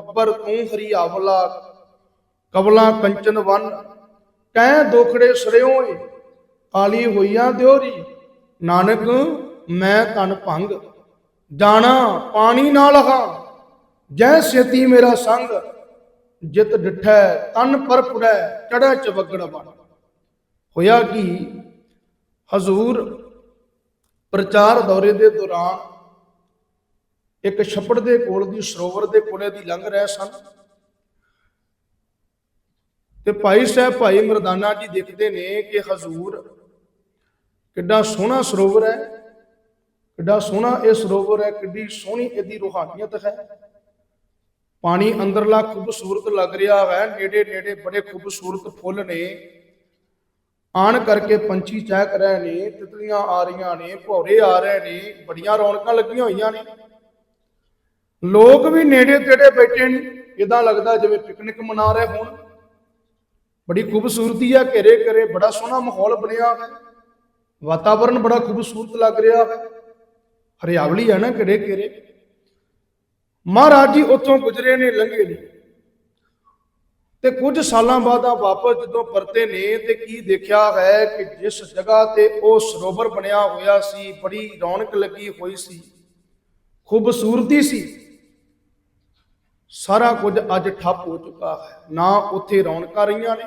ਬੱਬਰ ਤੂੰ ਹਰੀ ਆਵਲਾ ਕਬਲਾ ਕੰਚਨ ਵਨ ਕਹਿ ਦੋਖੜੇ ਸਰਿਓ ਕਾਲੀ ਹੋਈਆਂ ਦਿਓਰੀ। ਨਾਨਕ, ਮੈਂ ਤਨ ਭੰਗ। ਜਾਣਾ ਪਾਣੀ ਨਾਲ ਹਾਂ। ਜੈ ਸੇਤੀ ਮੇਰਾ ਸੰਗ। ਜਿਤ ਡਿਠੈ, ਤਨ ਪਰ ਪੁੜੈ ਚੜੈ ਚਵਗੜ ਬਣ ਹੋਇਆ ਕਿ? ਹਜ਼ੂਰ ਪ੍ਰਚਾਰ ਦੌਰੇ ਦੇ ਦੌਰਾਨ ਇੱਕ ਛੱਪੜ ਦੇ ਕੋਲ ਦੀ, ਸਰੋਵਰ ਦੇ ਕੋਲੇ ਦੀ ਲੰਘ ਰਹੇ ਸਨ। ਤੇ ਭਾਈ ਸਾਹਿਬ, ਭਾਈ ਮਰਦਾਨਾ ਜੀ ਦੇਖਦੇ ਨੇ ਕਿ ਹਜ਼ੂਰ ਕਿੱਡਾ ਸੋਹਣਾ ਸਰੋਵਰ ਹੈ, ਕਿੱਡਾ ਸੋਹਣਾ ਇਹ ਸਰੋਵਰ ਹੈ, ਕਿੱਡੀ ਸੋਹਣੀ ਇਹਦੀ ਰੂਹਾਨੀਅਤ ਹੈ। ਪਾਣੀ ਅੰਦਰਲਾ ਖੂਬਸੂਰਤ ਲੱਗ ਰਿਹਾ ਹੈ ਨੇੜੇ ਨੇੜੇ ਬੜੇ ਖੂਬਸੂਰਤ ਫੁੱਲ ਨੇ। ਆਣ ਕਰਕੇ ਪੰਛੀ ਚਹਿਕ ਰਹੇ ਨੇ, ਤਿਤਲੀਆਂ ਆ ਰਹੀਆਂ ਨੇ, ਭੌਰੇ ਆ ਰਹੇ ਨੇ, ਬੜੀਆਂ ਰੌਣਕਾਂ ਲੱਗੀਆਂ ਹੋਈਆਂ ਨੇ। ਲੋਕ ਵੀ ਨੇੜੇ ਤੇੜੇ ਬੈਠੇ ਨੇ ਇਦਾਂ ਲੱਗਦਾ ਜਿਵੇਂ ਪਿਕਨਿਕ ਮਨਾ ਰਹੇ ਹੋਣ। ਬੜੀ ਖੂਬਸੂਰਤੀ ਆ, ਘੇਰੇ ਘਰੇ ਬੜਾ ਸੋਹਣਾ ਮਾਹੌਲ ਬਣਿਆ। ਹੈ ਵਾਤਾਵਰਣ ਬੜਾ ਖੂਬਸੂਰਤ ਲੱਗ ਰਿਹਾ। ਹੈ ਹਰਿਆਵਲੀ ਹੈ ਨਾ ਘੇਰੇ ਘੇਰੇ। ਮਹਾਰਾਜ ਜੀ ਉੱਥੋਂ ਗੁਜ਼ਰੇ ਨੇ, ਲੰਘੇ ਨੇ। ਤੇ ਕੁਝ ਸਾਲਾਂ ਬਾਅਦ ਆ ਵਾਪਸ ਜਦੋਂ ਪਰਤੇ ਨੇ, ਤੇ ਕੀ ਦੇਖਿਆ ਹੈ ਕਿ ਜਿਸ ਜਗ੍ਹਾ ਤੇ ਉਹ ਸਰੋਵਰ ਬਣਿਆ ਹੋਇਆ ਸੀ, ਬੜੀ ਰੌਣਕ ਲੱਗੀ ਹੋਈ ਸੀ। ਖੂਬਸੂਰਤੀ ਸੀ। ਸਾਰਾ ਕੁਝ ਅੱਜ ਠੱਪ ਹੋ ਚੁੱਕਾ ਹੈ। ਨਾ ਉੱਥੇ ਰੌਣਕਾਂ ਰਹੀਆਂ ਨੇ,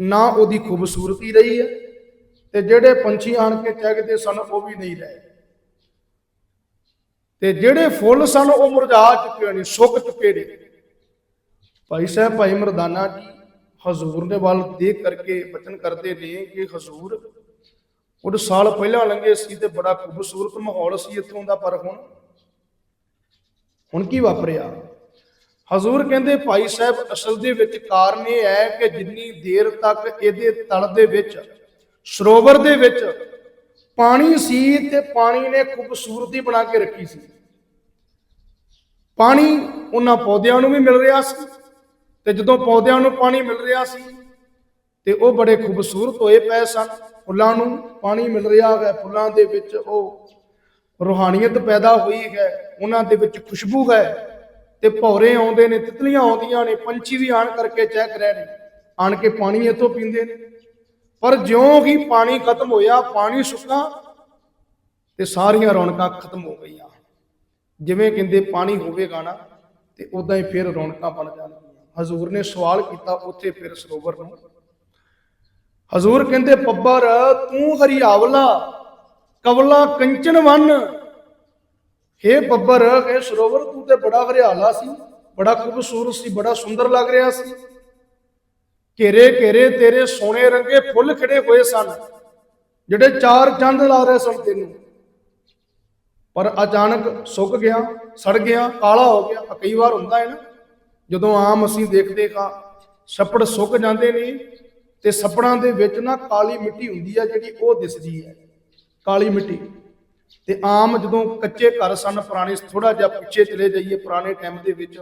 ਨਾ ਉਹਦੀ ਖੂਬਸੂਰਤੀ ਰਹੀ ਹੈ ਤੇ ਜਿਹੜੇ ਪੰਛੀ ਆਣ ਕੇ ਚਹਿਕਦੇ ਸਨ, ਉਹ ਵੀ ਨਹੀਂ ਰਹੇ। ਤੇ ਜਿਹੜੇ ਫੁੱਲ ਸਨ, ਉਹ ਮੁਰਝਾ ਚੁੱਕੇ ਨੇ, ਸੁੱਕ ਚੁੱਕੇ ਨੇ। ਭਾਈ ਸਾਹਿਬ, ਭਾਈ ਮਰਦਾਨਾ ਜੀ, ਹਜ਼ੂਰ ਦੇ ਵੱਲ ਦੇਖ ਕਰਕੇ ਬਚਨ ਕਰਦੇ ਨੇ ਕਿ ਹਜ਼ੂਰ ਉਹ ਸਾਲ ਪਹਿਲਾਂ ਲੰਘੇ ਸੀ ਤੇ ਬੜਾ ਖੂਬਸੂਰਤ ਮਾਹੌਲ ਸੀ ਇੱਥੋਂ ਦਾ, ਪਰ ਹੁਣ ਹੁਣ ਕੀ ਵਾਪਰਿਆ? ਹਜ਼ੂਰ ਕਹਿੰਦੇ, ਭਾਈ ਸਾਹਿਬ, ਅਸਲ ਦੇ ਵਿੱਚ ਕਾਰਨ ਇਹ ਹੈ ਕਿ ਜਿੰਨੀ ਦੇਰ ਤੱਕ ਇਹਦੇ ਤਲ ਦੇ ਵਿੱਚ, ਸਰੋਵਰ ਦੇ ਵਿੱਚ ਪਾਣੀ ਸੀ ਤੇ ਪਾਣੀ ਨੇ ਖੂਬਸੂਰਤੀ ਬਣਾ ਕੇ ਰੱਖੀ ਸੀ। ਪਾਣੀ ਉਹਨਾਂ ਪੌਦਿਆਂ ਨੂੰ ਵੀ ਮਿਲ ਰਿਹਾ ਸੀ ਤੇ ਜਦੋਂ ਪੌਦਿਆਂ ਨੂੰ ਪਾਣੀ ਮਿਲ ਰਿਹਾ ਸੀ ਤੇ ਉਹ ਬੜੇ ਖੂਬਸੂਰਤ ਹੋਏ ਪਏ ਸਨ। ਫੁੱਲਾਂ ਨੂੰ ਪਾਣੀ ਮਿਲ ਰਿਹਾ ਹੈ, ਫੁੱਲਾਂ ਦੇ ਵਿੱਚ ਉਹ ਰੂਹਾਨੀਅਤ ਪੈਦਾ ਹੋਈ ਹੈ, ਉਹਨਾਂ ਦੇ ਵਿੱਚ ਖੁਸ਼ਬੂ ਹੈ। ਤੇ ਭੌਰੇ ਆਉਂਦੇ ਨੇ, ਤਿਤਲੀਆਂ ਆਉਂਦੀਆਂ ਨੇ, ਪੰਛੀ ਵੀ ਆਣ ਕਰਕੇ ਚੈੱਕ ਰਹੇ ਨੇ, ਆਣ ਕੇ ਪਾਣੀ ਇੱਥੋਂ ਪੀਂਦੇ ਨੇ। ਪਰ ਜਿਉਂ ਹੀ ਪਾਣੀ ਖਤਮ ਹੋਇਆ, ਪਾਣੀ ਸੁੱਕਾ ਤੇ ਸਾਰੀਆਂ ਰੌਣਕਾਂ ਖਤਮ ਹੋ ਗਈਆਂ। ਜਿਵੇਂ ਕਹਿੰਦੇ ਪਾਣੀ ਹੋਵੇਗਾ ਨਾ, ਤੇ ਉਦਾਂ ਹੀ ਫਿਰ ਰੌਣਕਾਂ ਬਣ ਜਾਣਗੀਆਂ। ਹਜ਼ੂਰ ਨੇ ਸਵਾਲ ਕੀਤਾ ਉੱਥੇ ਫਿਰ ਸਰੋਵਰ ਨੂੰ। ਹਜ਼ੂਰ ਕਹਿੰਦੇ ਪੱਬਰ ਤੂੰ ਹਰੀਆਵਲਾ, ਕਵਲਾ ਕੰਚਨ ਵਨ ਹੇ ਬੱਬਰ ਇਹ ਸਰੋਵਰ, ਤੂੰ ਤੇ ਬੜਾ ਹਰਿਆਲਾ ਸੀ, ਬੜਾ ਖੂਬਸੂਰਤ ਸੀ, ਬੜਾ ਸੁੰਦਰ ਲੱਗ ਰਿਹਾ ਸੀ। ਘੇਰੇ ਘੇਰੇ ਤੇਰੇ ਸੋਨੇ ਰੰਗੇ ਫੁੱਲ ਖਿੜੇ ਹੋਏ ਸਨ, ਜਿਹੜੇ ਚਾਰ ਚੰਦ ਲਾ ਰਹੇ ਸਨ ਤੈਨੂੰ। ਪਰ ਅਚਾਨਕ ਸੁੱਕ ਗਿਆ, ਸੜ ਗਿਆ, ਕਾਲਾ ਹੋ ਗਿਆ। ਕਈ ਵਾਰ ਹੁੰਦਾ ਹੈ ਨਾ, ਜਦੋਂ ਆਮ ਅਸੀਂ ਦੇਖਦੇ ਹਾਂ, ਛੱਪੜ ਸੁੱਕ ਜਾਂਦੇ ਨੇ ਤੇ ਛੱਪੜਾਂ ਦੇ ਵਿੱਚ ਨਾ ਕਾਲੀ ਮਿੱਟੀ ਹੁੰਦੀ ਆ ਜਿਹੜੀ ਉਹ ਦਿਸਦੀ ਹੈ, ਕਾਲੀ ਮਿੱਟੀ। ਤੇ ਆਮ ਜਦੋਂ ਕੱਚੇ ਘਰ ਸਨ, ਪੁਰਾਣੇ ਥੋੜਾ ਜਿਹਾ ਪਿੱਛੇ ਚਲੇ ਜਾਈਏ ਪੁਰਾਣੇ ਟਾਈਮ ਦੇ ਵਿੱਚ,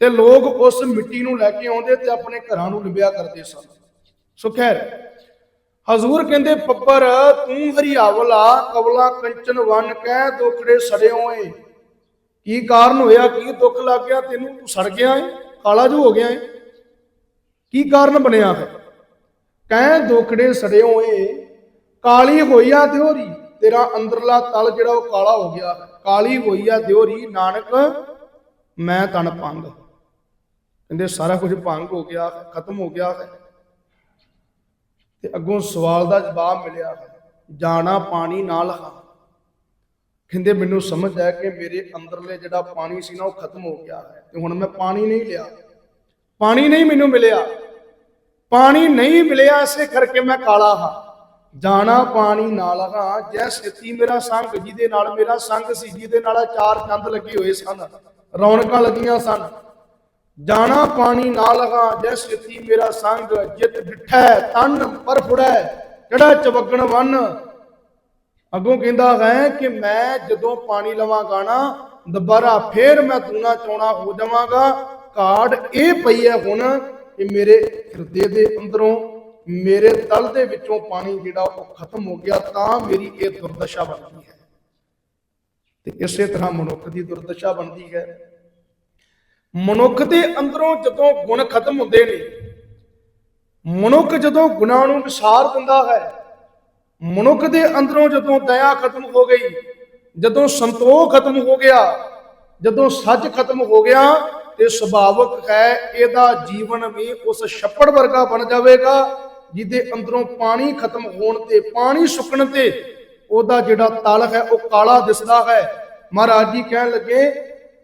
ਤੇ ਲੋਕ ਉਸ ਮਿੱਟੀ ਨੂੰ ਲੈ ਕੇ ਆਉਂਦੇ ਤੇ ਆਪਣੇ ਘਰਾਂ ਨੂੰ ਲਿਬਿਆ ਕਰਦੇ ਸਨ। ਸੋ ਖੈਰ, ਹਜ਼ੂਰ ਕਹਿੰਦੇ, ਪੱਪਰ, ਤੂੰ ਹਰੀਆਵਲਾ, ਕਵਲਾ ਕੰਚਨ ਵਨ, ਕਹਿ ਦੋਖੜੇ ਸੜਿਓ ਏ ਕੀ ਕਾਰਨ ਹੋਇਆ? ਕੀ ਦੁੱਖ ਲੱਗ ਗਿਆ? ਤੈਨੂੰ ਤੂੰ ਸੜ ਗਿਆ ਏ? ਕਾਲਾ ਜੂ ਹੋ ਗਿਆ ਏ? ਕੀ ਕਾਰਨ ਬਣਿਆ ਹੈ ਕਹਿ ਦੋਖੜੇ ਸੜਿਓ ਏ ਕਾਲੀ ਹੋਈਆ ਦਿਓਰੀ। ਤੇਰਾ ਅੰਦਰਲਾ ਤਲ ਜਿਹੜਾ ਉਹ ਕਾਲਾ ਹੋ ਗਿਆ, ਕਾਲੀ ਹੋਈ ਆ ਦਿਓਰੀ, ਨਾਨਕ, ਮੈਂ ਤਨ ਭੰਗ। ਕਹਿੰਦੇ ਸਾਰਾ ਕੁਝ ਭੰਗ ਹੋ ਗਿਆ, ਖਤਮ ਹੋ ਗਿਆ। ਹੈ ਤੇ ਅੱਗੋਂ ਸਵਾਲ ਦਾ ਜਵਾਬ ਮਿਲਿਆ ਹੈ ਜਾਣਾ ਪਾਣੀ ਨਾਲ ਹਾਂ। ਕਹਿੰਦੇ ਮੈਨੂੰ ਸਮਝ ਆਇਆ ਕਿ ਮੇਰੇ ਅੰਦਰਲੇ ਜਿਹੜਾ ਪਾਣੀ ਸੀ ਨਾ ਉਹ ਖਤਮ ਹੋ ਗਿਆ ਹੈ। ਤੇ ਹੁਣ ਮੈਂ ਪਾਣੀ ਨਹੀਂ ਲਿਆ। ਪਾਣੀ ਨਹੀਂ ਮੈਨੂੰ ਮਿਲਿਆ। ਪਾਣੀ ਨਹੀਂ ਮਿਲਿਆ ਇਸੇ ਕਰਕੇ ਮੈਂ ਕਾਲਾ ਹਾਂ। ਜਾਣਾ ਪਾਣੀ ਨਾਲ ਹਾਂ, ਜੈ ਸੇਤੀ ਮੇਰਾ ਸੰਗ, ਜਿਹਦੇ ਨਾਲ ਮੇਰਾ ਸੰਗ ਸੀ, ਜਿਹਦੇ ਨਾਲ ਚਾਰ ਚੰਦ ਲੱਗੇ ਹੋਏ ਸਨ, ਰੌਣਕਾਂ ਲੱਗੀਆਂ ਸਨ। ਜਾਣਾ ਪਾਣੀ ਨਾਲ ਹਾਂ, ਜੈ ਸੇਤੀ ਮੇਰਾ ਸੰਗ, ਜਿਤ ਡਿਠੈ, ਤਨ ਪਰ ਫੁੜੈ, ਕਿਹੜਾ ਚਵਗਣ ਵਨ? ਅੱਗੋਂ ਕਹਿੰਦਾ ਹੈ ਕਿ ਮੈਂ ਜਦੋਂ ਪਾਣੀ ਲਵਾਂਗਾ ਨਾ, ਦੁਬਾਰਾ ਫੇਰ ਮੈਂ ਤੂਣਾ ਚੋਣਾ ਹੋ ਜਾਵਾਂਗਾ। ਕਾਰਡ ਇਹ ਪਈ ਹੈ ਹੁਣ ਕਿ ਮੇਰੇ ਹਿਰਦੇ ਦੇ ਅੰਦਰੋਂ ਮੇਰੇ ਤਲ ਦੇ ਵਿੱਚੋਂ ਪਾਣੀ ਜਿਹੜਾ ਉਹ ਖਤਮ ਹੋ ਗਿਆ, ਤਾਂ ਮੇਰੀ ਇਹ ਦੁਰਦਸ਼ਾ ਬਣਦੀ ਹੈ। ਤੇ ਇਸੇ ਤਰ੍ਹਾਂ ਮਨੁੱਖ ਦੀ ਦੁਰਦਸ਼ਾ ਬਣਦੀ ਹੈ। ਮਨੁੱਖ ਦੇ ਅੰਦਰੋਂ ਜਦੋਂ ਗੁਣ ਖਤਮ ਹੁੰਦੇ ਨੇ, ਮਨੁੱਖ ਜਦੋਂ ਗੁਨਾਹ ਨੂੰ ਵਿਸਾਰ ਦਿੰਦਾ ਹੈ, ਮਨੁੱਖ ਦੇ ਅੰਦਰੋਂ ਜਦੋਂ ਦਇਆ ਖਤਮ ਹੋ ਗਈ, ਜਦੋਂ ਸੰਤੋਖ ਖਤਮ ਹੋ ਗਿਆ, ਜਦੋਂ ਸੱਚ ਖਤਮ ਹੋ ਗਿਆ, ਤੇ ਸੁਭਾਵਕ ਹੈ ਇਹਦਾ ਜੀਵਨ ਵੀ ਉਸ ਛੱਪੜ ਵਰਗਾ ਬਣ ਜਾਵੇਗਾ। ਜਿਹਦੇ ਅੰਦਰੋਂ ਪਾਣੀ ਖਤਮ ਹੋਣ ਤੇ, ਪਾਣੀ ਸੁੱਕਣ ਤੇ ਉਹਦਾ ਜਿਹੜਾ ਤਲ ਹੈ, ਉਹ ਕਾਲਾ ਦਿਸਦਾ ਹੈ। ਮਹਾਰਾਜ ਜੀ ਕਹਿਣ ਲੱਗੇ,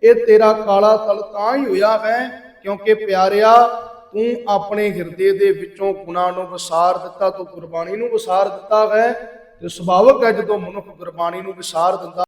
ਇਹ ਤੇਰਾ ਕਾਲਾ ਤਲ ਤਾਂ ਹੀ ਹੋਇਆ ਹੈ ਕਿਉਂਕਿ ਪਿਆਰਿਆ, ਤੂੰ ਆਪਣੇ ਹਿਰਦੇ ਦੇ ਵਿੱਚੋਂ ਗੁਨਾਹ ਨੂੰ ਵਿਸਾਰ ਦਿੱਤਾ, ਤੂੰ ਗੁਰਬਾਣੀ ਨੂੰ ਵਿਸਾਰ ਦਿੱਤਾ ਹੈ। ਤੇ ਸੁਭਾਵਕ ਹੈ ਜਦੋਂ ਮਨੁੱਖ ਗੁਰਬਾਣੀ ਨੂੰ ਵਿਸਾਰ ਦਿੰਦਾ